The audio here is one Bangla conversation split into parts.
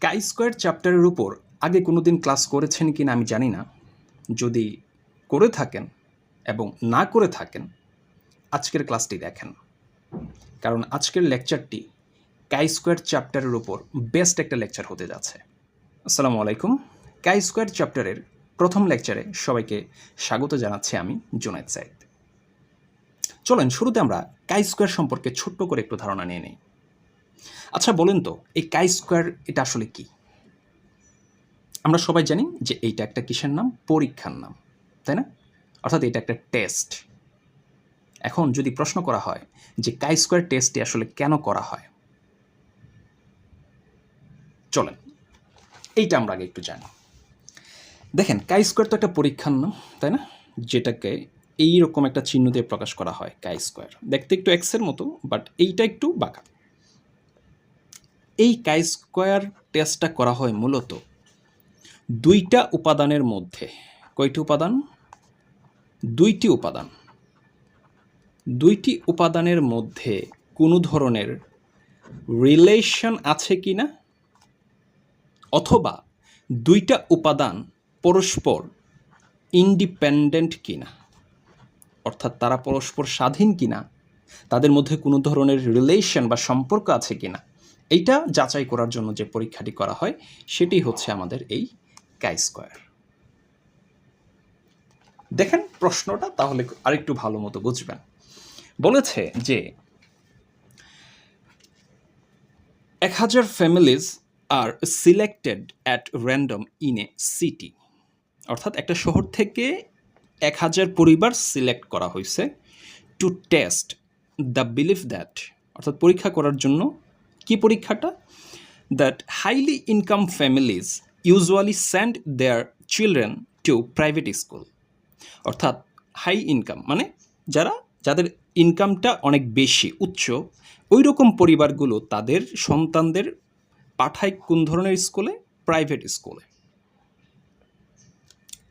কাই স্কোয়ার চ্যাপ্টারের উপর আগে কোনো দিন ক্লাস করেছেন কি না আমি জানি না। যদি করে থাকেন এবং না করে থাকেন, আজকের ক্লাসটি দেখেন। কারণ আজকের লেকচারটি কাই স্কোয়ার চ্যাপ্টারের উপর বেস্ট একটা লেকচার হতে যাচ্ছে। আসসালামু আলাইকুম। কাই স্কোয়ার চ্যাপ্টারের প্রথম লেকচারে সবাইকে স্বাগত জানাচ্ছি আমি জুনায়দ সাইদ। চলেন শুরুতে আমরা কাই স্কোয়ার সম্পর্কে ছোট্ট করে একটু ধারণা নিয়ে নিই। আচ্ছা বলেন তো, এই কাই স্কোয়ার এটা আসলে কি? আমরা সবাই জানি যে এইটা একটা কিসের নাম? পরীক্ষার নাম, তাই না? অর্থাৎ এটা একটা টেস্ট এখন যদি প্রশ্ন করা হয় যে কাই স্কোয়ার টেস্টটি আসলে কেন করা হয়? চলেন, এইটা আমরা আগে একটু জানি। দেখেন কাই স্কোয়ার তো একটা পরীক্ষার নাম, তাই না? যেটাকে এইরকম একটা চিহ্ন দিয়ে প্রকাশ করা হয় কাই স্কোয়ার দেখতে একটু এক্সের মতো বাট এইটা একটু বাঁকা। এই কাই স্কোয়ার টেস্টটা করা হয় মূলত দুইটা উপাদানের মধ্যে। কয়টি উপাদান? দুইটি উপাদান। দুইটি উপাদানের মধ্যে কোনো ধরনের রিলেশন আছে কি না অথবা দুইটা উপাদান পরস্পর ইন্ডিপেন্ডেন্ট কিনা? অর্থাৎ তারা পরস্পর স্বাধীন কিনা? তাদের মধ্যে কোনো ধরনের রিলেশন বা সম্পর্ক আছে কিনা? এইটা যাচাই করার জন্য যে পরীক্ষাটি করা হয়, সেটি হচ্ছে আমাদের এই কাই স্কোয়ার দেখেন প্রশ্নটা, তাহলে আরেকটু ভালো মতো বুঝবেন। বলেছে যে, এক হাজার families R selected at random in a city অর্থাৎ একটা শহর থেকে এক হাজার পরিবার সিলেক্ট করা হয়েছে to test the believe that অর্থাৎ পরীক্ষা করার জন্য কি পরীক্ষাটা? That highly income families usually send their children to private school অর্থাৎ হাই ইনকাম মানে যারা, যাদের ইনকামটা অনেক বেশি, উচ্চ ওই রকম পরিবারগুলো তাদের সন্তানদের পাঠায় কোন ধরনের স্কুলে প্রাইভেট স্কুলে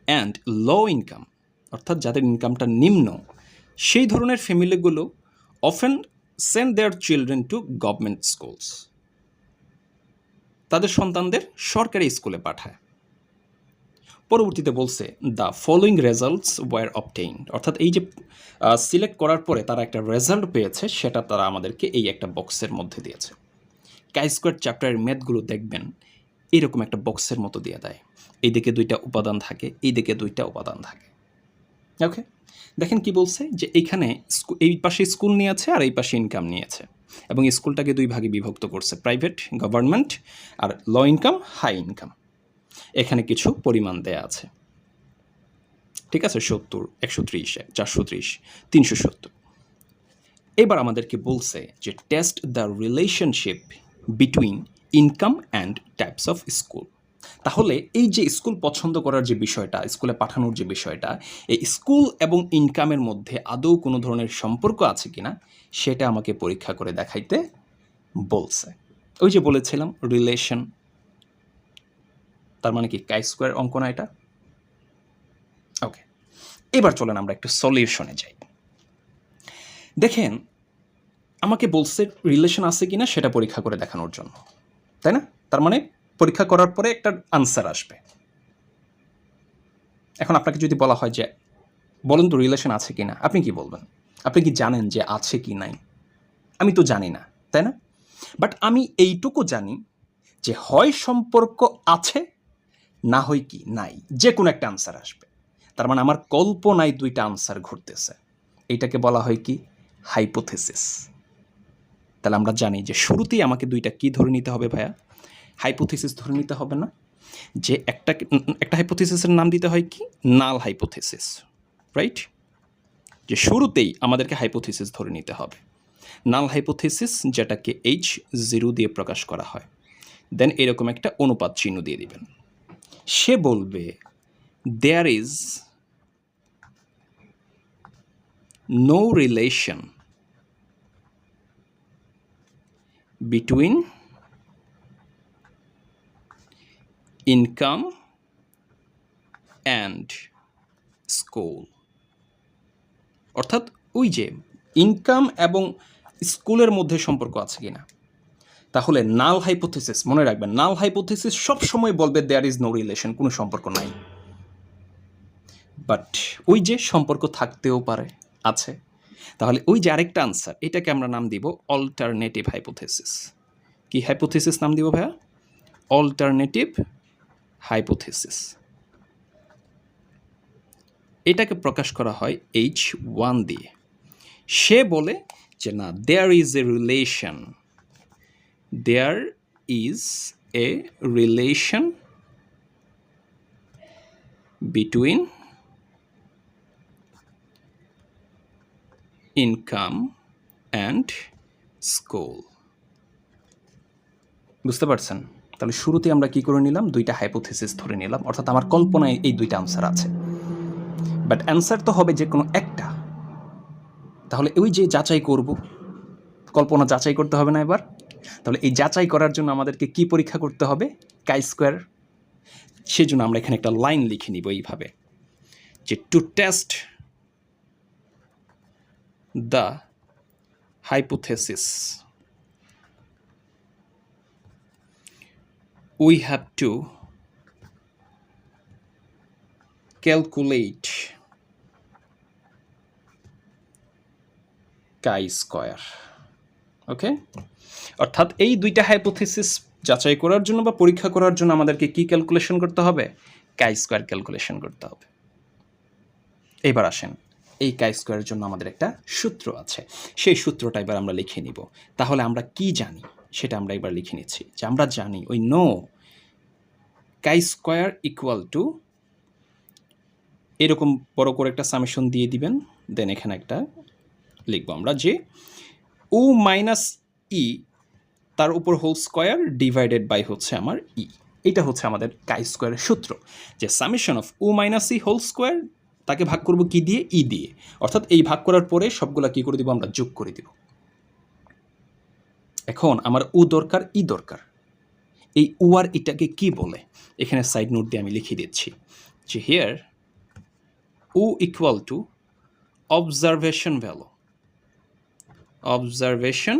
অ্যান্ড লো ইনকাম অর্থাৎ যাদের ইনকামটা নিম্ন, সেই ধরনের ফ্যামিলিগুলো often send their children to government schools তাদের সন্তানদের সরকারি স্কুলে পাঠায়। পরবর্তীতে বলছে the following results were obtain অর্থাৎ এই যে সিলেক্ট করার পরে তারা একটা রেজাল্ট পেয়েছে, সেটা তারা আমাদেরকে এই একটা বক্সের মধ্যে দিয়েছে। কাই স্কোয়ার চ্যাপ্টারের ম্যাথগুলো দেখবেন, এরকম একটা বক্সের মতো দিয়ে দেয়। এই দিকে দুইটা উপাদান থাকে এই দিকে দুইটা উপাদান থাকে। ওকে দেখেন কি বলছে? যে এইখানে এই পাশে স্কুল নিয়েছে আর এই পাশে ইনকাম নিয়েছে এবং স্কুলটাকে দুই ভাগে বিভক্ত করছে প্রাইভেট গভর্নমেন্ট আর ল ইনকাম হাই ইনকাম এখানে কিছু পরিমাণ দেয়া আছে। ঠিক আছে? সত্তর, একশো ত্রিশ, চারশো ত্রিশ, তিনশো সত্তর। এবার আমাদেরকে বলছে যে test the relationship between income and types of school তাহলে এই যে স্কুল পছন্দ করার যে বিষয়টা, স্কুলে পাঠানোর যে বিষয়টা, এই স্কুল এবং ইনকামের মধ্যে আদৌ কোনো ধরনের সম্পর্ক আছে কিনা, সেটা আমাকে পরীক্ষা করে দেখাইতে বলছে। ওই যে বলেছিলাম রিলেশন তার মানে কি কাই স্কোয়ার অঙ্ক না এটা? ওকে এবার চলেন আমরা একটু সলিউশনে যাই। দেখেন, আমাকে বলছে রিলেশন আছে কিনা, সেটা পরীক্ষা করে দেখানোর জন্য। তাই না? তার মানে পরীক্ষা করার পরে একটা আনসার আসবে। এখন আপনাকে যদি বলা হয় যে, বলেন তো রিলেশন আছে কি না আপনি কি বলবেন? আপনি কি জানেন যে আছে কি নাই? আমি তো জানি না, তাই না? বাট আমি এইটুকু জানি যে হয় সম্পর্ক আছে, না হয় কি নাই, যে কোনো একটা আনসার আসবে। তার মানে আমার কল্পনায় দুইটা আনসার ঘুরতেছে। এইটাকে বলা হয় কি? হাইপোথেসিস তাহলে আমরা জানি যে শুরুতেই আমাকে দুইটা কি ধরে নিতে হবে ভাইয়া? হাইপোথিসিস ধরে নিতে হবে না, যে একটা একটা হাইপোথিসিসের নাম দিতে হয় কি? নাল হাইপোথিসিস রাইট যে শুরুতেই আমাদেরকে হাইপোথিসিস ধরে নিতে হবে। নাল হাইপোথিসিস যেটাকে এইচ জিরো দিয়ে প্রকাশ করা হয়। দেন এরকম একটা অনুপাত চিহ্ন দিয়ে দিবেন। সে বলবে there is no relation between income and school. অর্থাৎ ওই যে ইনকাম এবং স্কুলের মধ্যে সম্পর্ক আছে কিনা। তাহলে নাল হাইপোথিসিস মনে রাখবেন নাল হাইপোথিসিস সব সময় বলবে দেয়ার ইজ নো রিলেশন কোনো সম্পর্ক নাই। বাট ওই যে সম্পর্ক থাকতেও পারে, আছে। তাহলে ওই যে আরেকটা আনসার এটাকে আমরা নাম দিব অল্টারনেটিভ হাইপোথিসিস কি হাইপোথিসিস নাম দিব ভাইয়া? অল্টারনেটিভ হাইপোথিসিস এটাকে প্রকাশ করা হয় এইচ ওয়ান দিয়ে। সে বলে যে, না there is a relation there is a relation between income and school বুঝতে পারছেন? তাহলে শুরুতে আমরা কি করে নিলাম? দুইটা হাইপোথিসিস ধরে নিলাম। অর্থাৎ আমার কল্পনায় এই দুইটা আনসার আছে। বাট অ্যান্সার তো হবে যে কোনো একটা। তাহলে ওই যে যাচাই করব, কল্পনা যাচাই করতে হবে না এবার। তাহলে এই যাচাই করার জন্য আমাদেরকে কি পরীক্ষা করতে হবে? কাই স্কোয়ার সেজন্য আমরা এখানে একটা লাইন লিখে নিব এইভাবে। যে to test the hypothesis we have to calculate chi square okay অর্থাৎ এই দুইটা হাইপোথিসিস যাচাই করার জন্য বা পরীক্ষা করার জন্য আমাদেরকে কি ক্যালকুলেশন করতে হবে? কাই স্কোয়ার ক্যালকুলেশন করতে হবে। এবার আসেন, এই কাই স্কোয়ারের জন্য আমাদের একটা সূত্র আছে। সেই সূত্রটা এবার আমরা লিখে নিব। তাহলে আমরা কি জানি? সেটা আমরা এবার লিখে নিচ্ছি যে আমরা জানি ওই নো কাই স্কোয়ার ইকুয়াল টু এরকম বড় করে একটা সামেশন দিয়ে দিবেন দেন এখানে একটা লিখব আমরা যে ও মাইনাস ই তার উপর হোল স্কোয়ার ডিভাইডেড বাই হচ্ছে আমার ই এটা হচ্ছে আমাদের কাই স্কোয়ারের সূত্র, যে summation of O minus E whole square তাকে ভাগ করব কি দিয়ে? ই দিয়ে। অর্থাৎ এই ভাগ করার পরে সবগুলা কি করে দিব? আমরা যোগ করে দিব। এখন আমার উ দরকার, ই দরকার। এই উ আর ইটাকে কি বলে? এখানে সাইড নোট দিয়ে আমি লিখে দিচ্ছি যে here O equal to observation value observation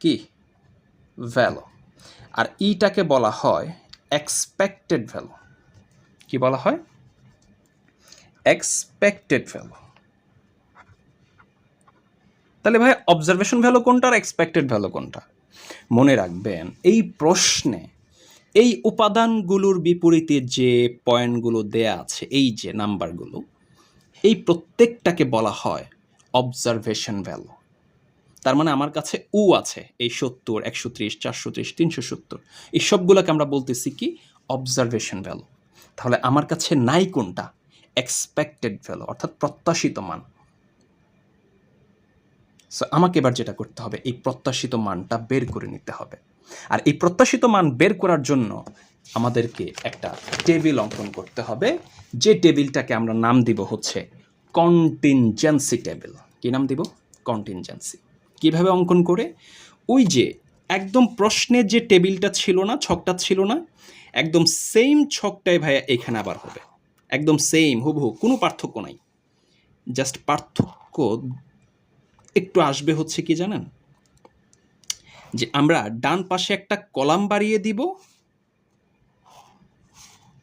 কি? ভ্যালু আর ইটাকে বলা হয় এক্সপেক্টেড ভ্যালু কি বলা হয়? এক্সপেক্টেড ভ্যালু তাহলে ভাই অবজারভেশন ভ্যালু কোনটা আর এক্সপেক্টেড ভ্যালু কোনটা? মনে রাখবেন, এই প্রশ্নে এই উপাদানগুলোর বিপরীতে যে পয়েন্টগুলো দেয়া আছে, এই যে নাম্বারগুলো, এই প্রত্যেকটাকে বলা হয় অবজারভেশন ভ্যালু তার মানে আমার কাছে উ আছে, এই সত্তর, একশো ত্রিশ, চারশো ত্রিশ, তিনশো সত্তর। এই সবগুলোকে আমরা বলতেছি কি? অবজারভেশন ভ্যালু তাহলে আমার কাছে নাই কোনটা? এক্সপেক্টেড ভ্যালু অর্থাৎ প্রত্যাশিত মান। সো আমাকে এবার যেটা করতে হবে, এই প্রত্যাশিত মানটা বের করে নিতে হবে। আর এই প্রত্যাশিত মান বের করার জন্য আমাদেরকে একটা টেবিল অঙ্কন করতে হবে, যে টেবিলটাকে আমরা নাম দিব হচ্ছে কন্টিনজেন্সি টেবিল কি নাম দিব? কন্টিনজেন্সি কীভাবে অঙ্কন করে? ওই যে একদম প্রশ্নের যে টেবিলটা ছিল না, ছকটা ছিল না, একদম সেম ছকটাই ভাইয়া এখানে আবার হবে। একদম সেম হুবহু, কোনো পার্থক্য নাই। জাস্ট পার্থক্য একটু আসবে হচ্ছে কি জানেন? যে আমরা ডান পাশে একটা কলাম বাড়িয়ে দিব,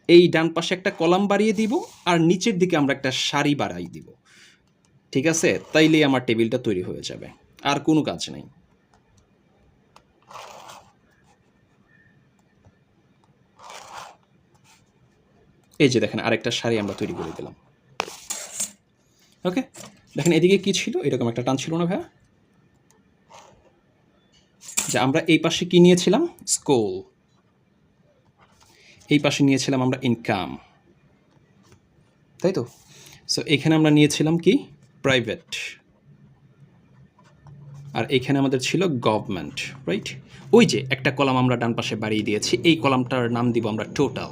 এই ডান পাশে একটা কলাম বাড়িয়ে দিব, আর নিচের দিকে আমরা একটা সারি বাড়াই দিব। ঠিক আছে? তাইলেই আমার টেবিলটা তৈরি হয়ে যাবে। আর কোনো কাজ নেই। এই যে দেখেন, আরেকটা শাড়ি আমরা তৈরি করে দিলাম। ওকে? দেখেন, এদিকে কি ছিল? এরকম একটা টান ছিল না ভাইয়া? যে আমরা এই পাশে কি নিয়েছিলাম? স্কুল এই পাশে নিয়েছিলাম আমরা ইনকাম তাই তো? সো এখানে আমরা নিয়েছিলাম কি? প্রাইভেট আর এখানে আমাদের ছিল গভর্নমেন্ট রাইট ওই যে একটা কলাম আমরা ডান পাশে বাড়িয়ে দিয়েছি, এই কলামটার নাম দিব আমরা টোটাল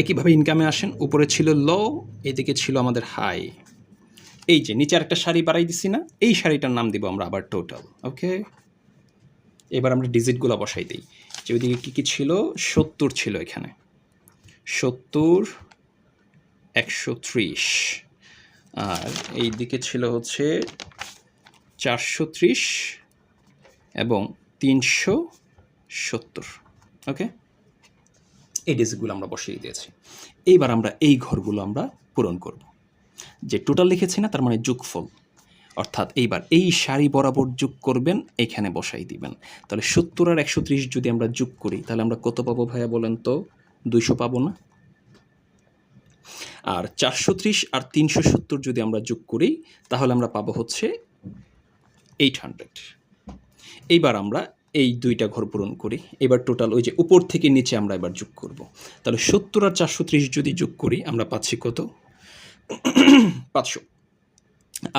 একইভাবে ইনকামে আসেন, উপরে ছিল লো এদিকে ছিল আমাদের হাই এই যে, নিচে একটা শাড়ি বাড়াই দিছি না, এই শাড়িটার নাম দিব আমরা আবার টোটাল ওকে এবার আমরা ডিজিটগুলো বসাই দিই। যে ওইদিকে কী কী ছিল? সত্তর ছিল এখানে। সত্তর, একশো ত্রিশ। আর এই দিকে ছিল হচ্ছে চারশো ত্রিশ এবং তিনশো সত্তর ওকে এই ডিজিটগুলো আমরা বসিয়ে দিয়েছি। এইবার আমরা এই ঘরগুলো আমরা পূরণ করব। যে টোটাল লিখেছি না, তার মানে যোগফল। অর্থাৎ এইবার এই সারি বরাবর যোগ করবেন, এখানে বসাই দিবেন। তাহলে সত্তর আর একশো ত্রিশ যদি আমরা যোগ করি, তাহলে আমরা কত পাবো ভাইয়া বলেন তো? দুইশো পাবো না? আর চারশো ত্রিশ আর তিনশো সত্তর যদি আমরা যোগ করি, তাহলে আমরা পাবো হচ্ছে এইট হান্ড্রেড এইবার আমরা এই দুইটা ঘর পূরণ করি। এবার টোটাল ওই যে উপর থেকে নিচে আমরা এবার যোগ করব। তাহলে সত্তর আর চারশো ত্রিশ যদি যোগ করি, আমরা পাচ্ছি কত? পাঁচশো।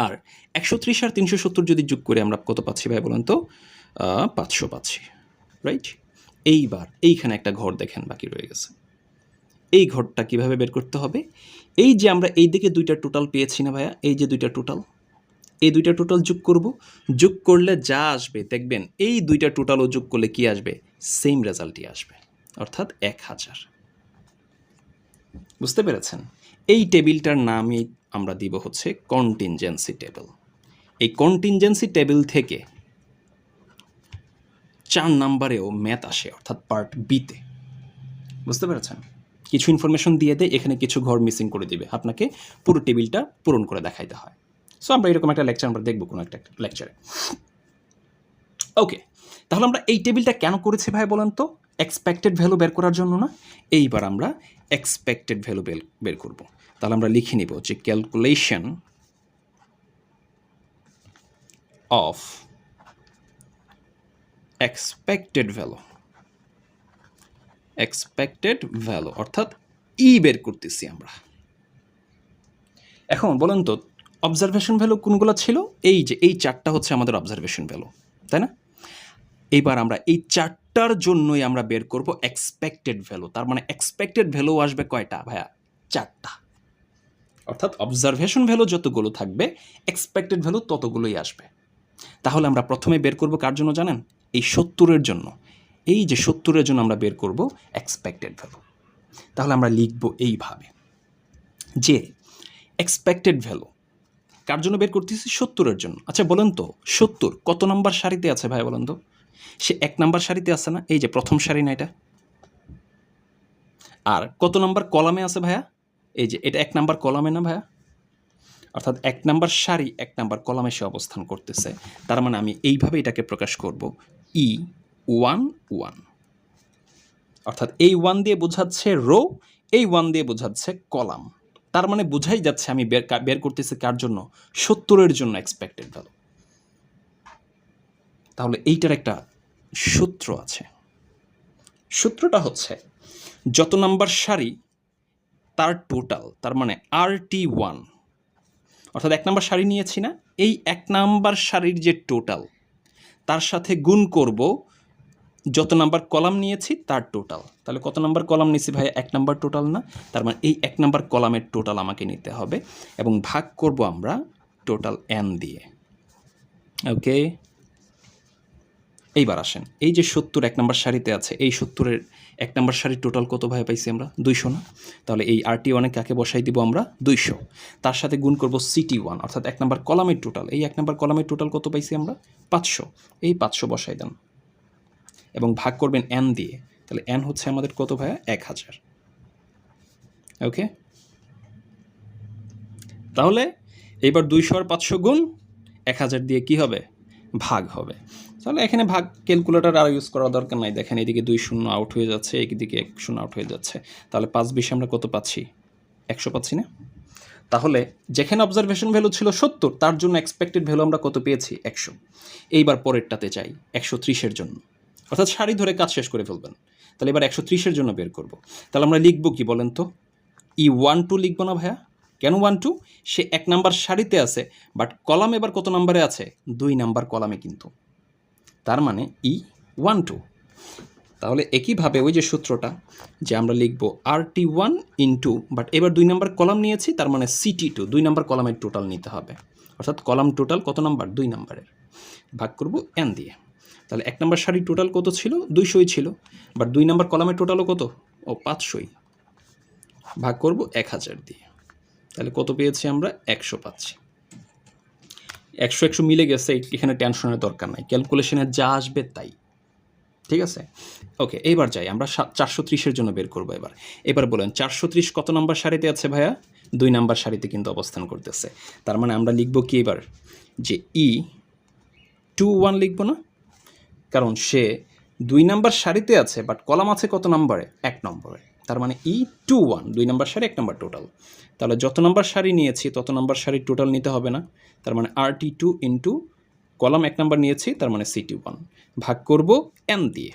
আর একশো ত্রিশ আর তিনশো সত্তর যদি যোগ করে আমরা কত পাচ্ছি ভাই বলেন তো? পাঁচশো পাচ্ছি রাইট এইবার এইখানে একটা ঘর দেখেন বাকি রয়ে গেছে। এই ঘরটা কীভাবে বের করতে হবে? এই যে আমরা এই দিকে দুইটা টোটাল পেয়েছি না ভাইয়া? এই যে দুইটা টোটাল এই দুইটা টোটাল যোগ করব। যোগ করলে যা আসবে, দেখবেন এই দুইটা টোটালও যোগ করলে কি আসবে? সেম রেজাল্টই আসবে, অর্থাৎ এক হাজার। বুঝতে পেরেছেন? এই টেবিলটার নামই আমরা দিব হচ্ছে কন্টিনজেন্সি টেবিল এই কন্টিনজেন্সি টেবিল থেকে চার নাম্বারেও ম্যাথ আসে, অর্থাৎ পার্ট বিতে বুঝতে পেরেছেন? কিছু ইনফরমেশন দিয়ে দেয়, এখানে কিছু ঘর মিসিং করে দিবে। আপনাকে পুরো টেবিলটা পূরণ করে দেখাইতে হয়। সো আমরা এরকম একটা লেকচার আমরা দেখব কোনো একটা লেকচারে ওকে তাহলে আমরা এই টেবিলটা কেন করেছি ভাই বলেন তো? এক্সপেক্টেড ভ্যালু বের করার জন্য না, এইবার আমরা এক্সপেক্টেড ভ্যালু বের করব। তাহলে আমরা লিখে নিব যে calculation of expected value expected value অর্থাৎ ই বের করতেছি আমরা। এখন বলেন তো অবজারভেশন ভ্যালু কোনগুলো ছিল? এই যে, এই চারটা হচ্ছে আমাদের অবজারভেশন ভ্যালু তাই না? এইবার আমরা এই চারটার জন্যই আমরা বের করব এক্সপেক্টেড ভ্যালু তার মানে এক্সপেক্টেড ভ্যালু আসবে কয়টা ভাইয়া? চারটা। অর্থাৎ অবজারভেশন ভ্যালু যতগুলো থাকবে এক্সপেক্টেড ভ্যালু ততগুলোই আসবে। তাহলে আমরা প্রথমে বের করব কার জন্য জানেন? এই সত্তরের জন্য। এই যে সত্তরের জন্য আমরা বের করব এক্সপেক্টেড ভ্যালু তাহলে আমরা লিখব এইভাবে। যে এক্সপেক্টেড ভ্যালু কার জন্য বের করতেছি? সত্তরের জন্য। আচ্ছা বলেন তো, সত্তর, কত নম্বর সারিতে আছে ভাই বলেন তো? সে এক নাম্বার সারিতে আছে না? এই যে প্রথম সারি না এটা? আর কত নম্বর কলামে আছে ভাইয়া? এই যে এটা এক নাম্বার কলামে না ভাইয়া? অর্থাৎ এক নাম্বার সারি এক নাম্বার কলামে সে অবস্থান করতেছে। তার মানে আমি এইভাবে এটাকে প্রকাশ করব। E one one. অর্থাৎ এই ওয়ান দিয়ে বোঝাচ্ছে রো, এই ওয়ান দিয়ে বোঝাচ্ছে কলাম। তার মানে বোঝাই যাচ্ছে আমি বের বের করতেছি কার জন্য? সত্তরের জন্য এক্সপেক্টেড ভ্যালু তাহলে এইটার একটা সূত্র আছে। সূত্রটা হচ্ছে, যত নাম্বার সারি, তার টোটাল তার মানে আর টি ওয়ান অর্থাৎ এক নাম্বার সারি নিয়েছি না, এই এক নাম্বার সারির যে টোটাল তার সাথে গুণ করব যত নাম্বার কলাম নিয়েছি, তার টোটাল তাহলে কত নাম্বার কলাম নিয়েছি ভাই এক নাম্বার টোটাল না, তার মানে এই এক নাম্বার কলামের টোটাল আমাকে নিতে হবে এবং ভাগ করব আমরা টোটাল এন দিয়ে। ওকে এইবার আসেন। এই যে সত্তর, এক নম্বর সারিতে আছে, এই সত্তরের এক নম্বর সারির টোটাল কত ভাই পাইছি আমরা? দুইশো না? তাহলে এই আরটি ওয়ানে কাকে বসাই দিব আমরা? দুইশো। তার সাথে গুণ করব সিটি ওয়ান অর্থাৎ এক নম্বর কলামের টোটাল এই এক নম্বর কলামের টোটাল কত পাইছি আমরা? পাঁচশো। এই পাঁচশো বসাই দেন। এবং ভাগ করবেন এন দিয়ে। তাহলে এন হচ্ছে আমাদের কত ভাইয়া? এক হাজার। ওকে? তাহলে এইবার দুইশো আর পাঁচশো গুণ এক হাজার দিয়ে কি হবে? ভাগ হবে। তাহলে এখানে ভাগ ক্যালকুলেটার আর ইউজ করার দরকার নাই। দেখেন এদিকে দুই শূন্য আউট হয়ে যাচ্ছে, এদিকে এক শূন্য আউট হয়ে যাচ্ছে। তাহলে পাঁচ বিশে আমরা কত পাচ্ছি? একশো পাচ্ছি না? তাহলে যেখানে অবজারভেশন ভ্যালু ছিল সত্তর, তার জন্য এক্সপেক্টেড ভ্যালু আমরা কত পেয়েছি? একশো। এইবার পরেরটাতে চাই একশো ত্রিশের জন্য। অর্থাৎ সারি ধরে কাজ শেষ করে ফেলবেন। তাহলে এবার একশো ত্রিশের জন্য বের করব। তাহলে আমরা লিখব কি বলেন তো? ই ওয়ান টু লিখব না ভাইয়া? কেন ওয়ান টু? সে এক নাম্বার সারিতে আছে বাট কলাম এবার কত নাম্বারে আছে? দুই নাম্বার কলামে কিন্তু। তার মানে ই ওয়ান টু তাহলে একইভাবে ওই যে সূত্রটা যে আমরা লিখব R T one into but এবার দুই নাম্বার কলাম নিয়েছি, তার মানে সিটি টু দুই নাম্বার কলামের টোটাল নিতে হবে। অর্থাৎ কলাম টোটাল কত নাম্বার দুই নাম্বারের ভাগ করব এন দিয়ে। তাহলে এক নাম্বার শাড়ি টোটাল কত ছিল? দুইশোই ছিল। বাট দুই নাম্বার কলামের টোটালও কত? ও, পাঁচশোই। ভাগ করব এক হাজার দিয়ে। তাহলে কত পেয়েছি আমরা? একশো পাচ্ছি। একশো একশো মিলে গেছে এখানে টেনশনের দরকার নাই। ক্যালকুলেশনে যা আসবে তাই। ঠিক আছে? ওকে এইবার যাই, আমরা চারশো ত্রিশের জন্য বের করব এবার। এবার বলেন, চারশো ত্রিশ কত নাম্বার সারিতে আছে ভাইয়া? দুই নাম্বার সারিতে কিন্তু অবস্থান করতেছে। তার মানে আমরা লিখব কি এবার? যে ই টু ওয়ান লিখব না? কারণ সে দুই নাম্বার সারিতে আছে বাট কলাম আছে কত নম্বরে? এক নম্বরে। তার মানে ই টু ওয়ান দুই নাম্বার সারি, এক নম্বর টোটাল তাহলে যত নাম্বার সারি নিয়েছি, তত নাম্বার সারির টোটাল নিতে হবে না। তার মানে R T two into column এক নম্বর নিয়েছি, তার মানে সিটি ওয়ান ভাগ করব এন দিয়ে।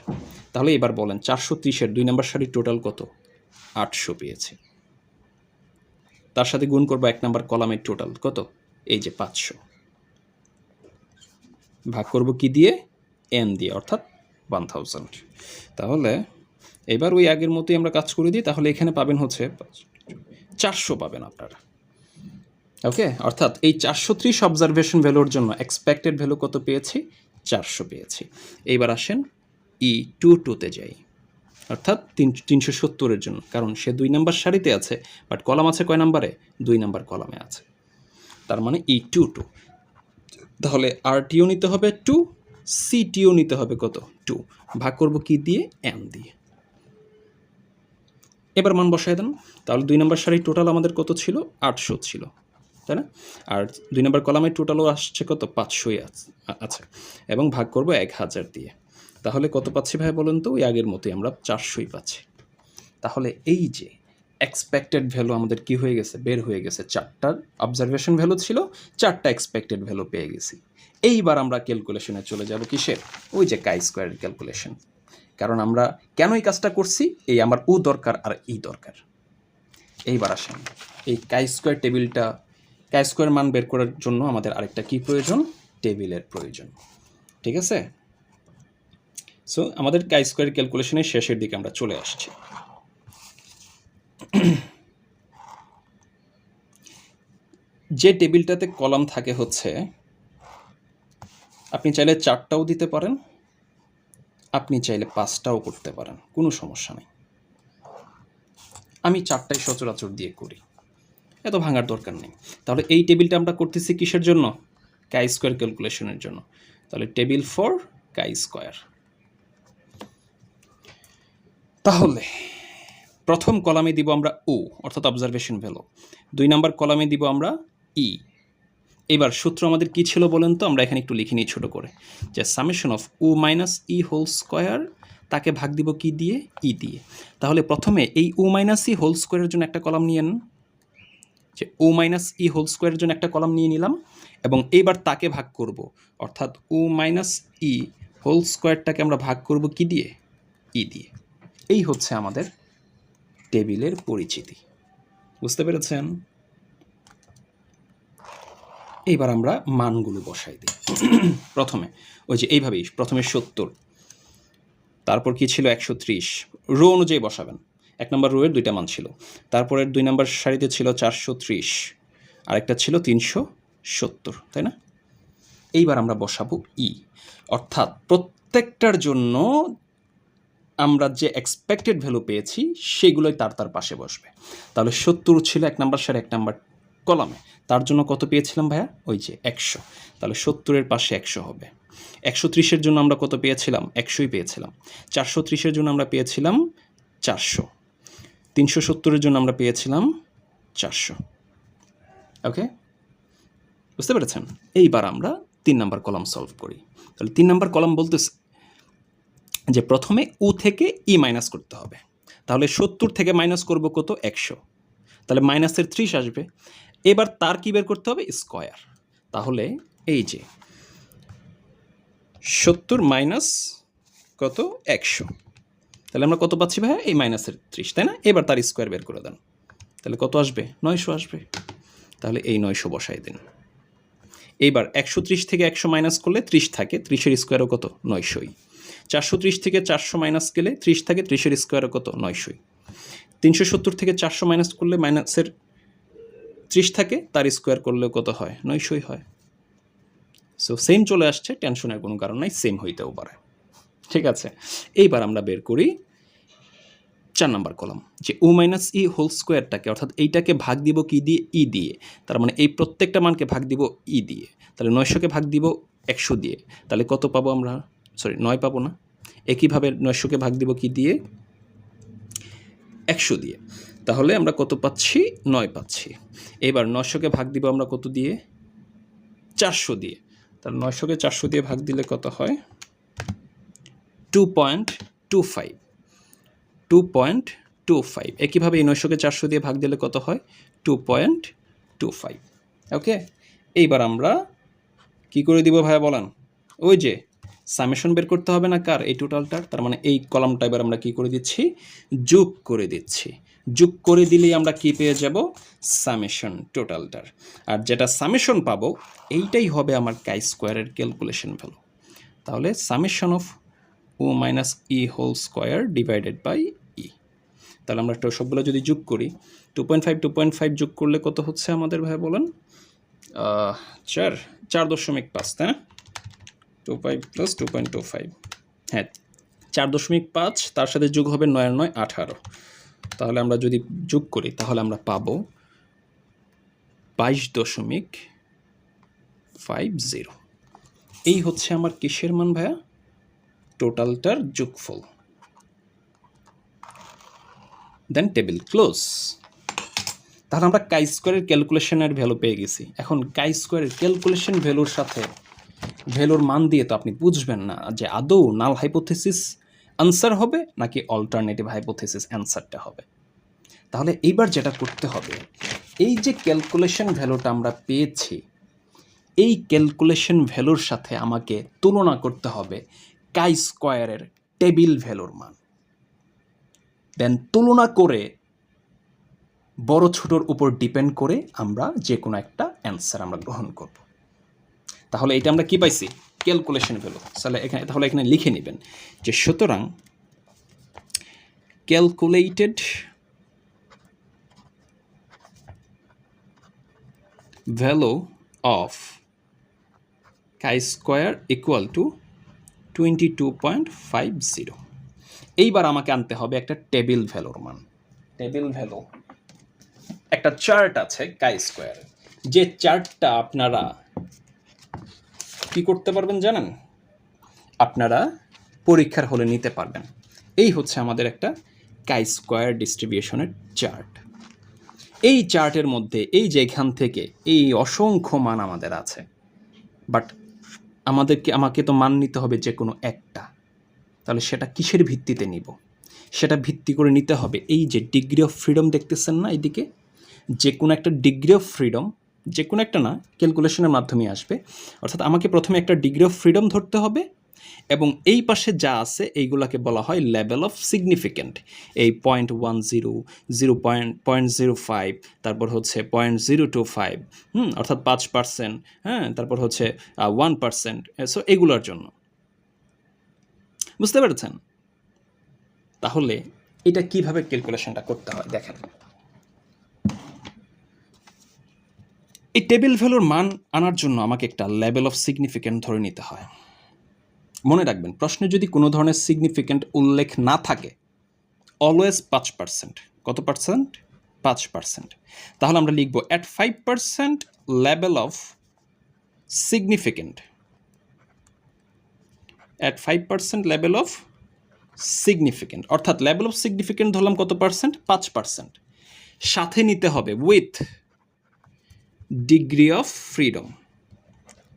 তাহলে এবার বলেন চারশো ত্রিশের দুই নম্বর সারির টোটাল কত? আটশো পেয়েছে। তার সাথে গুণ করব এক নম্বর কলামের টোটাল কত? এই যে পাঁচশো। ভাগ করব কি দিয়ে? এন দিয়ে, অর্থাৎ ওয়ান তাহলে এবার ওই আগের মতোই আমরা কাজ করে দিই, তাহলে এখানে পাবেন হচ্ছে চারশো পাবেন আপনারা। ওকে অর্থাৎ এই চারশো ত্রিশ অবজারভেশন ভ্যালুর জন্য এক্সপেক্টেড ভ্যালু কত পেয়েছি? চারশো পেয়েছি। এইবার আসেন ই টু টুতে যাই। অর্থাৎ তিন, তিনশো সত্তরের জন্য, কারণ সে দুই নাম্বার সারিতে আছে বাট কলাম আছে কয় নাম্বারে? দুই নাম্বার কলামে আছে। তার মানে ই টু টু তাহলে আর টিও নিতে হবে টু সি টিও নিতে হবে কত? টু ভাগ করব কি দিয়ে? এম দিয়ে। এবার মান বসায় দেন। তাহলে দুই নম্বর সারির টোটাল আমাদের কত ছিল? আটশো ছিল। তাই না? আর দুই নম্বর কলামের টোটালও আসছে কত? পাঁচশোই আছে। এবং ভাগ করব এক হাজার দিয়ে। তাহলে কত পাচ্ছি ভাই বলুন তো? ওই আগের মতোই আমরা চারশোই পাচ্ছি। তাহলে এই যে এক্সপেক্টেড ভ্যালু আমাদের কি হয়ে গেছে? বের হয়ে গেছে। চারটার অবজারভেশন ভ্যালু ছিল, চারটা এক্সপেক্টেড ভ্যালু পেয়ে গেছি। এইবার আমরা ক্যালকুলেশনে চলে যাব কিসের? ওই যে কাই স্কোয়ারের ক্যালকুলেশন কারণ আমরা কেন এই কাজটা করছি? এই আমার উ দরকার আর ই দরকার। এইবার আসেন। এই কাই স্কোয়ার টেবিলটা কাই স্কোয়ার মান বের করার জন্য আমাদের আরেকটা কি প্রয়োজন? টেবিলের প্রয়োজন। ঠিক আছে? সো আমাদের কাই স্কোয়ার ক্যালকুলেশনের শেষের দিকে আমরা চলে আসছি। যে টেবিলটাতে কলাম থাকে হচ্ছে, আপনি চাইলে চারটাও দিতে পারেন। আপনি চাইলে পাঁচটাও করতে পারেন, কোনো সমস্যা নেই। আমি চারটাই সচরাচর দিয়ে করি। এত ভাঙার দরকার নেই। তাহলে এই টেবিলটা আমরা করতেছি কিসের জন্য? কাই স্কোয়ার ক্যালকুলেশনের জন্য। তাহলে টেবিল ফর কাই স্কোয়ার তাহলে, প্রথম কলামে দিব আমরা ও অর্থাৎ অবজারভেশন ভ্যালু দুই নাম্বার কলামে দিব আমরা ই এবার সূত্র আমাদের কি ছিল বলেন তো? আমরা এখানে একটু লিখে নিই ছোটো করে। যে summation of O minus E whole square তাকে ভাগ দিব কি দিয়ে? ই দিয়ে। তাহলে প্রথমে এই ও মাইনাস ই হোল স্কোয়ারের জন্য একটা কলাম নিয়ে যে ও মাইনাস ই হোল স্কোয়ারের জন্য একটা কলাম নিয়ে নিলাম এবং এইবার তাকে ভাগ করব। অর্থাৎ ও মাইনাস ই হোল স্কোয়ারটাকে আমরা ভাগ করব কি দিয়ে? ই দিয়ে। এই হচ্ছে আমাদের টেবিলের পরিচিতি। বুঝতে পেরেছেন? এইবার আমরা মানগুলো বসাই দিই। প্রথমে, ওই যে এইভাবেই, প্রথমে সত্তর, তারপর কি ছিল একশো ত্রিশ। রো অনুযায়ী বসাবেন। এক নম্বর রোয়ের দুইটা মান ছিল। তারপরের দুই নম্বর সারিতে ছিল চারশো ত্রিশ, আরেকটা ছিল তিনশো সত্তর, তাই না? এইবার আমরা বসাবো ই। অর্থাৎ প্রত্যেকটার জন্য আমরা যে এক্সপেক্টেড ভ্যালু পেয়েছি, সেগুলোই তার তার পাশে বসবে। তাহলে সত্তর ছিল এক নাম্বার সারি, এক নাম্বার কলামে। তার জন্য কত পেয়েছিলাম ভাইয়া? ওই যে একশো। তাহলে সত্তরের পাশে একশো হবে। একশো ত্রিশের জন্য আমরা কত পেয়েছিলাম? একশোই পেয়েছিলাম। চারশো ত্রিশের জন্য আমরা পেয়েছিলাম চারশো। তিনশো সত্তরের জন্য আমরা পেয়েছিলাম চারশো। ওকে বুঝতে পেরেছেন? এইবার আমরা তিন নাম্বার কলাম সলভ করি। তাহলে তিন নাম্বার কলাম বলতেছে যে প্রথমে উ থেকে ই মাইনাস করতে হবে। তাহলে সত্তর থেকে মাইনাস করব কত? একশো। তাহলে মাইনাসের ত্রিশ আসবে। এবার তার কী বের করতে হবে? স্কোয়ার। তাহলে এই যে, সত্তর মাইনাস কত? একশো। তাহলে আমরা কত পাচ্ছি ভাইয়া? এই মাইনাসের ত্রিশ, তাই না? এবার তার স্কোয়ার বের করে দেন। তাহলে কত আসবে? নয়শো আসবে। তাহলে এই নয়শো বসাই দিন। এইবার একশো ত্রিশ থেকে একশো মাইনাস করলে ত্রিশ থাকে, ত্রিশের স্কোয়ারও কত? নয়শোই। চারশো ত্রিশ থেকে চারশো মাইনাস গেলে ত্রিশ থাকে, ত্রিশের স্কোয়ারও কত? নয়শোই। তিনশো সত্তর থেকে চারশো মাইনাস করলে মাইনাসের ত্রিশ থাকে, তার স্কোয়ার করলেও কত হয়? নয়শোই হয়। সো সেম চলে আসছে টেনশনের কোনো কারণ নাই সেম হইতেও পারে। ঠিক আছে? এইবার আমরা বের করি চার নাম্বার কলাম, যে ও মাইনাস ই হোল স্কোয়ারটাকে অর্থাৎ এইটাকে ভাগ দিব কি দিয়ে? ই দিয়ে। তার মানে এই প্রত্যেকটা মানকে ভাগ দিব ই দিয়ে। তাহলে নয়শোকে ভাগ দিব একশো দিয়ে। তাহলে কত পাবো আমরা? সরি নয় পাবো না। একইভাবে নয়শোকে ভাগ দিব কি দিয়ে? একশো দিয়ে। তাহলে আমরা কত পাচ্ছি? নয় পাচ্ছি। এবার নয়শোকে ভাগ দিব আমরা কত দিয়ে? চারশো দিয়ে। তাহলে নয়শোকে চারশো দিয়ে ভাগ দিলে কত হয়? Two point two five two point two five একইভাবে এই নয়শোকে চারশো দিয়ে ভাগ দিলে কত হয়? Two point two five okay এইবার আমরা কি করে দিব ভাইয়া বলেন? ওই যে সামেশন বের করতে হবে না কার? এই টোটালটার তার মানে এই কলামটা এবার আমরা কি করে দিচ্ছি? যোগ করে দিচ্ছি। যোগ করে দিলেই আমরা কি পেয়ে যাব? সামেশন টোটালটার আর যেটা সামেশন পাবো, এইটাই হবে আমার কাই স্কোয়ারের ক্যালকুলেশন ভ্যালু তাহলে summation of O minus E whole square divided by E তাহলে আমরা একটা সবগুলো যদি যোগ করি two point five two point five যোগ করলে কত হচ্ছে আমাদের ভাই বলেন? চার চার দশমিক পাঁচ, তাই না? Two five plus two point two five হ্যাঁ চার দশমিক পাঁচ, তার সাথে যোগ হবে নয় নয় আঠারো। তাহলে আমরা যদি যোগ করি, তাহলে আমরা পাবো বাইশ দশমিক এই হচ্ছে আমার কিসের মান ভাইয়া? টোটালটার যোগফল। দেন টেবিল ক্লোজ তাহলে আমরা কাই স্কোয়ারের ক্যালকুলেশনের ভ্যালু পেয়ে গেছি। এখন কাই স্কোয়ারের ক্যালকুলেশন ভ্যালুর সাথে ভ্যালুর মান দিয়ে তো আপনি বুঝবেন না যে আদৌ নাল হাইপোথেসিস আনসার হবে নাকি অল্টারনেটিভ হাইপোথেসিস অ্যান্সারটা হবে? তাহলে এইবার যেটা করতে হবে, এই যে ক্যালকুলেশন ভ্যালুটা আমরা পেয়েছি, এই ক্যালকুলেশন ভ্যালুর সাথে আমাকে তুলনা করতে হবে কাই স্কোয়ারের টেবিল ভ্যালুর মান। দেন তুলনা করে বড় ছোটোর উপর ডিপেন্ড করে আমরা যে কোনো একটা অ্যান্সার আমরা গ্রহণ করব। তাহলে এটা আমরা কি পাইছি? ক্যালকুলেশন ভ্যালু তাহলে এখানে তাহলে এখানে লিখে নেবেন যে সুতরাং calculated value of chi square equal to twenty two point five zero এইবার আমাকে আনতে হবে একটা টেবিল ভ্যালুর মান। টেবিল ভ্যালু একটা চার্ট আছে কাই স্কোয়ার যে চার্টটা আপনারা কি করতে পারবেন জানেন? আপনারা পরীক্ষার হলে নিতে পারবেন। এই হচ্ছে আমাদের একটা কাই স্কোয়ার ডিস্ট্রিবিউশনের চার্ট এই চার্টের মধ্যে, এই যে এখান থেকে, এই অসংখ্য মান আমাদের আছে। বাট আমাদেরকে, আমাকে তো মান নিতে হবে যে কোনো একটা। তাহলে সেটা কিসের ভিত্তিতে নিব? সেটা ভিত্তি করে নিতে হবে। এই যে ডিগ্রি অফ ফ্রিডম দেখতেছেন না এইদিকে যে কোনো একটা ডিগ্রি অফ ফ্রিডম যে কোনো একটা না ক্যালকুলেশনের মাধ্যমে আসবে। অর্থাৎ আমাকে প্রথমে একটা ডিগ্রি অফ ফ্রিডম ধরতে হবে এবং এই পাশে যা আছে, এইগুলাকে বলা হয় লেভেল অফ সিগনিফিক্যান্ট এই point one zero zero point point zero five তারপর হচ্ছে point zero two five hmm, অর্থাৎ পাঁচ পার্সেন্ট হ্যাঁ তারপর হচ্ছে ওয়ান পার্সেন্ট সো এগুলোর জন্য। বুঝতে পেরেছেন? তাহলে এটা কীভাবে ক্যালকুলেশনটা করতে হয়, দেখেন। এই টেবিল ভ্যালুর মান আনার জন্য আমাকে একটা লেভেল অফ সিগনিফিক্যান্ট ধরে নিতে হয়। মনে রাখবেন, প্রশ্নে যদি কোনো ধরনের সিগনিফিক্যান্ট উল্লেখ না থাকে অলওয়েজ পাঁচ পার্সেন্ট কত পার্সেন্ট পাঁচ পার্সেন্ট তাহলে আমরা লিখব at five percent level of significant at five percent level of significant অর্থাৎ লেভেল অফ সিগনিফিক্যান্ট ধরলাম কত পার্সেন্ট পাঁচ পার্সেন্ট সাথে নিতে হবে with degree of freedom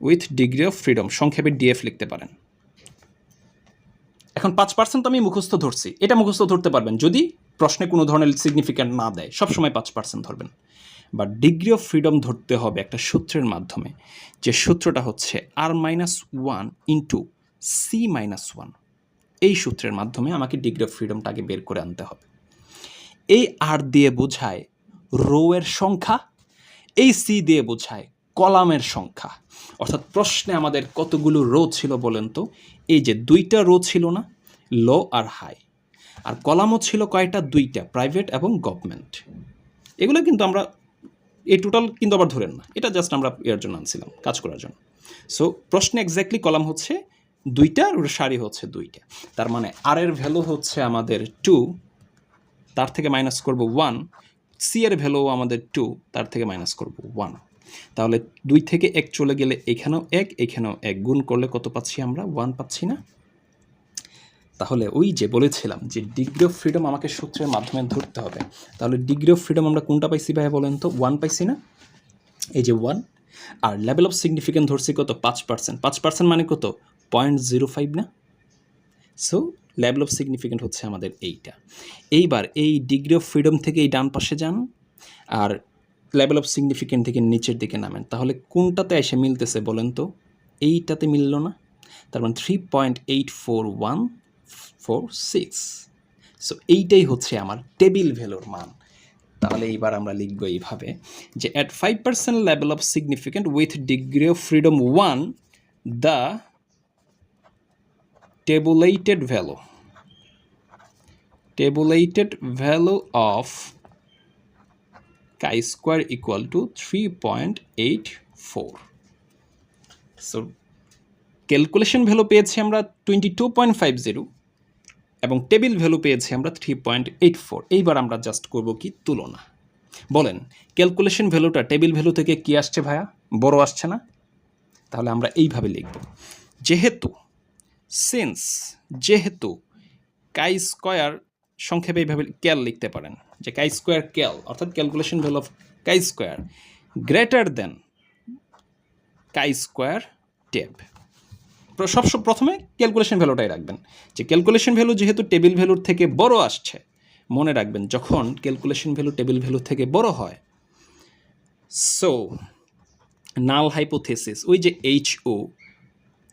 with degree of freedom সংক্ষেপে ডিএফ লিখতে পারেন। এখন পাঁচ পার্সেন্ট আমি মুখস্থ ধরছি, এটা মুখস্থ ধরতে পারবেন। যদি প্রশ্নে কোনো ধরনের সিগনিফিক্যান্ট না দেয়, সবসময় পাঁচ পার্সেন্ট ধরবেন। বা ডিগ্রি অফ ফ্রিডম ধরতে হবে একটা সূত্রের মাধ্যমে, যে সূত্রটা হচ্ছে R minus one into C minus one এই সূত্রের মাধ্যমে আমাকে ডিগ্রি অফ ফ্রিডমটাকে বের করে আনতে হবে। এই আর দিয়ে বোঝায় রো এর সংখ্যা এই সি দিয়ে বোঝায় কলামের সংখ্যা। অর্থাৎ প্রশ্নে আমাদের কতগুলো রো ছিল বলেন তো? এই যে দুইটা রো ছিল না, লো আর হাই আর কলামও ছিল কয়টা? দুইটা, প্রাইভেট এবং গভর্নমেন্ট। এগুলো কিন্তু আমরা, এই টোটাল কিন্তু আবার ধরেন না। এটা জাস্ট আমরা এর জন্য আনছিলাম, কাজ করার জন্য। সো প্রশ্নে এক্স্যাক্টলি কলাম হচ্ছে দুইটা আর সারি হচ্ছে দুইটা। তার মানে আর এর ভ্যালু হচ্ছে আমাদের টু তার থেকে মাইনাস করব ওয়ান সি এর ভ্যালু আমাদের টু তার থেকে মাইনাস করব ওয়ান তাহলে দুই থেকে এক চলে গেলে এখানেও এক এখানেও এক। গুণ করলে কত পাচ্ছি আমরা? ওয়ান পাচ্ছি না। তাহলে ওই যে বলেছিলাম যে ডিগ্রি অফ ফ্রিডম আমাকে সূত্রের মাধ্যমে ধরতে হবে। তাহলে ডিগ্রি অফ ফ্রিডম আমরা কোনটা পাইছি ভাই বলেন তো? ওয়ান পাইছি না? এই যে ওয়ান আর লেভেল অফ সিগনিফিকেন্ট ধরছি কত? পাঁচ পার্সেন্ট পাঁচ পার্সেন্ট মানে কত? পয়েন্ট জিরো ফাইভ না? সো লেভেল অফ সিগনিফিকেন্ট হচ্ছে আমাদের এইটা। এইবার এই ডিগ্রি অফ ফ্রিডম থেকে এই ডান পাশে যান, আর লেভেল অফ সিগনিফিকেন্ট থেকে নিচের দিকে নামেন। তাহলে কোনটাতে এসে মিলতেছে বলেন তো? এইটাতে মিলল না। তার মানে three point eight four one four six so এইটাই হচ্ছে আমার টেবিল ভ্যালুর মান। তাহলে এইবার আমরা লিখব এইভাবে যে at five percent level of significant with degree of freedom one the tabulated value. Tabulated value of chi square equal to 3.84 so calculation value পেয়েছি আমরা twenty two point five zero এবং টেবিল ভ্যালু পেয়েছি আমরা থ্রি পয়েন্ট এইট ফোর এইবার আমরা জাস্ট করব কি? তুলনা। বলেন ক্যালকুলেশন ভ্যালুটা টেবিল ভ্যালু থেকে কি আসছে ভাইয়া? বড় আসছে না? তাহলে আমরা এইভাবে লিখব। যেহেতু সিন্স, যেহেতু কাই স্কোয়ার সংক্ষেপে এইভাবে ক্যাল লিখতে পারেন, যে কাই স্কোয়ার ক্যাল, অর্থাৎ calculation value of chi square. Greater than chi square tape সব প্রথমে ক্যালকুলেশন ভ্যালুটাই রাখবেন, যে ক্যালকুলেশন ভ্যালু যেহেতু টেবিল ভ্যালুর থেকে বড় আসছে, মনে রাখবেন যখন ক্যালকুলেশন ভ্যালু টেবিল ভ্যালু থেকে বড় হয় সো নাল হাইপোথেসিস ওই যে H O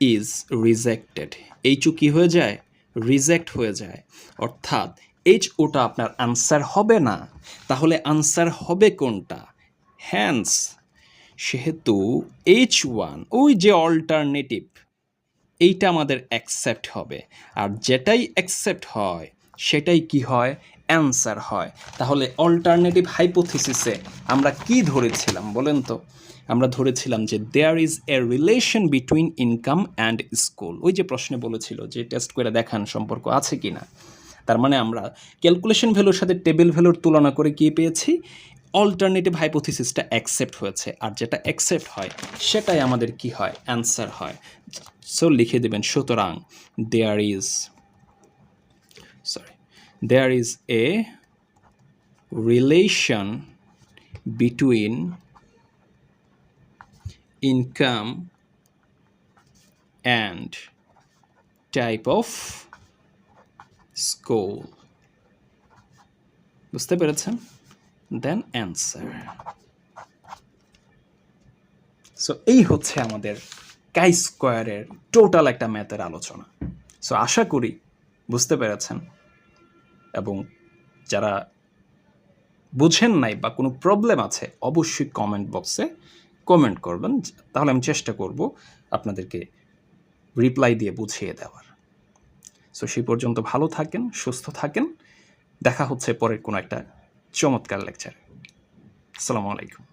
is rejected H O কী হয়ে যায় রিজেক্ট হয়ে যায়। অর্থাৎ এইচ ওটা আপনার আনসার হবে না। তাহলে আনসার হবে কোনটা? হ্যান্স সেহেতু এইচ ওয়ান ওই যে অল্টারনেটিভ এইটা আমাদের অ্যাকসেপ্ট হবে। আর যেটাই অ্যাকসেপ্ট হয়, সেটাই কি হয়? অ্যান্সার হয়। তাহলে অল্টারনেটিভ হাইপোথিসিসে আমরা কি ধরেছিলাম বলেন তো? আমরা ধরেছিলাম যে there is a relation between income and school ওই যে প্রশ্নে বলেছিল যে টেস্ট করে দেখান সম্পর্ক আছে কি না তার মানে আমরা ক্যালকুলেশন ভ্যালুর সাথে টেবিল ভ্যালুর তুলনা করে কি পেয়েছি? অল্টারনেটিভ হাইপোথিসিসটা অ্যাকসেপ্ট হয়েছে। আর যেটা অ্যাকসেপ্ট হয়, সেটাই আমাদের কি হয়? অ্যান্সার হয়। সো লিখে দেবেন, সুতরাং there is sorry there is a relation between income and type of school. বুঝতে পেরেছেন? দেন অ্যান্সার সো এই হচ্ছে আমাদের কাই স্কোয়ারের টোটাল একটা ম্যাথের আলোচনা. সো আশা করি বুঝতে পেরেছেন এবং যারা বুঝেন নাই বা কোনো প্রবলেম আছে, অবশ্যই কমেন্ট বক্সে কমেন্ট করবেন, তাহলে আমি চেষ্টা করব আপনাদেরকে রিপ্লাই দিয়ে বুঝিয়ে দেওয়ার। সো সেই পর্যন্ত ভালো থাকেন, সুস্থ থাকেন। দেখা হচ্ছে পরের কোনো একটা চমৎকার লেকচার আসসালামু আলাইকুম।